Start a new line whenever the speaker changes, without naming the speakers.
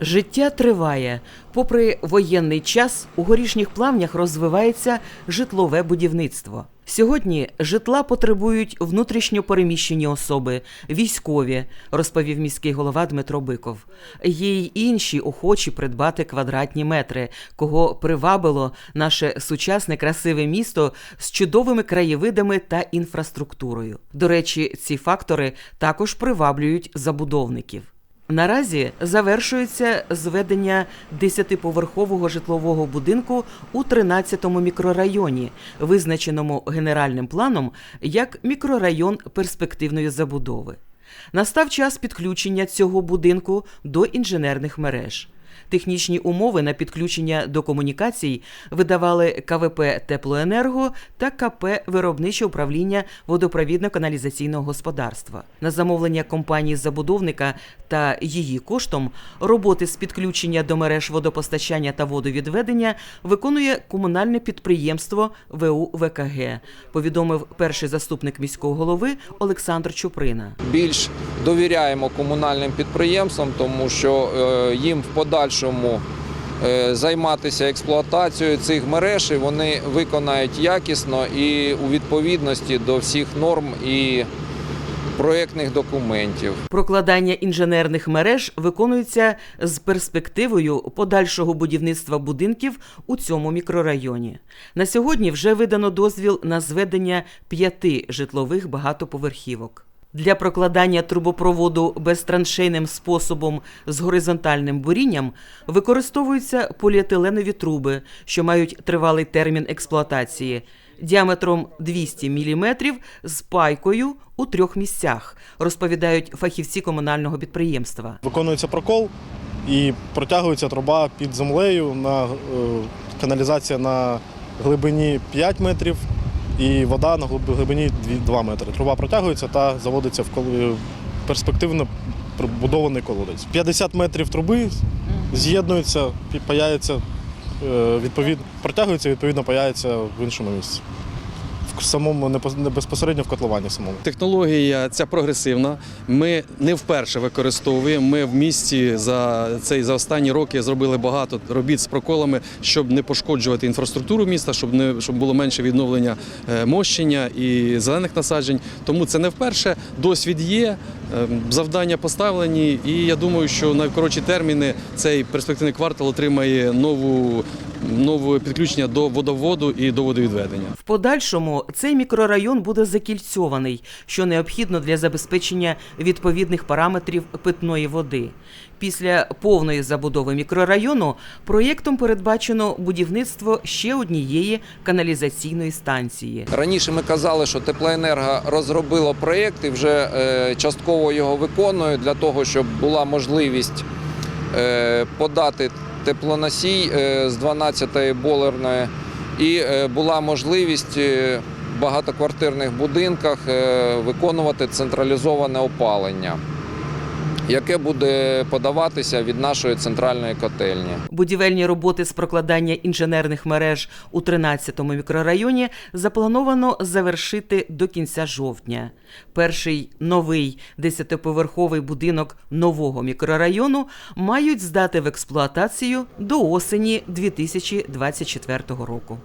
Життя триває. Попри воєнний час, у горішніх плавнях розвивається житлове будівництво. Сьогодні житла потребують внутрішньо переміщені особи, військові, розповів міський голова Дмитро Биков. Є й інші охочі придбати квадратні метри, кого привабило наше сучасне красиве місто з чудовими краєвидами та інфраструктурою. До речі, ці фактори також приваблюють забудовників. Наразі завершується зведення 10-поверхового житлового будинку у 13-му мікрорайоні, визначеному генеральним планом як мікрорайон перспективної забудови. Настав час підключення цього будинку до інженерних мереж. Технічні умови на підключення до комунікацій видавали КВП Теплоенерго та КП Виробниче управління водопровідно-каналізаційного господарства. На замовлення компанії забудовника та її коштом роботи з підключення до мереж водопостачання та водовідведення виконує комунальне підприємство ВУ ВКГ, повідомив перший заступник міського голови Олександр Чуприна.
більш довіряємо комунальним підприємствам, тому що е, їм в подальшому е, займатися експлуатацією цих мереж і вони виконають якісно і у відповідності до всіх норм і проєктних документів.
Прокладання інженерних мереж виконується з перспективою подальшого будівництва будинків у цьому мікрорайоні. На сьогодні вже видано дозвіл на зведення п'яти житлових багатоповерхівок. Для прокладання трубопроводу безтраншейним способом з горизонтальним бурінням використовуються поліетиленові труби, що мають тривалий термін експлуатації, діаметром 200 мм з пайкою у трьох місцях, розповідають фахівці комунального підприємства.
Виконується прокол і протягується труба під землею на е, каналізація на глибині 5 метрів і вода на глиб- глибині 2 метри. Труба протягується та заводиться в перспективно прибудований колодець. 50 метрів труби з'єднуються, паяється е, відповідно, протягується, відповідно паяється в іншому місці. Самому не безпосередньо в котловані самому.
Технологія ця прогресивна. Ми не вперше використовуємо. Ми в місті за цей за останні роки зробили багато робіт з проколами, щоб не пошкоджувати інфраструктуру міста, щоб не щоб було менше відновлення е, мощення і зелених насаджень. Тому це не вперше. Досвід є, завдання поставлені, і я думаю, що на коротші терміни цей перспективний квартал отримає нову нове підключення до водоводу і до водовідведення.
В подальшому цей мікрорайон буде закільцьований, що необхідно для забезпечення відповідних параметрів питної води. Після повної забудови мікрорайону проєктом передбачено будівництво ще однієї каналізаційної станції.
Раніше ми казали, що Теплоенерго розробило проєкт і вже е, частково його виконую для того, щоб була можливість е, подати теплоносій е, з 12-ї болерної. І е, була можливість в багатоквартирних будинках виконувати централізоване опалення, яке буде подаватися від нашої центральної котельні.
Будівельні роботи з прокладання інженерних мереж у 13-му мікрорайоні заплановано завершити до кінця жовтня. Перший новий 10-поверховий будинок нового мікрорайону мають здати в експлуатацію до осені 2024 року.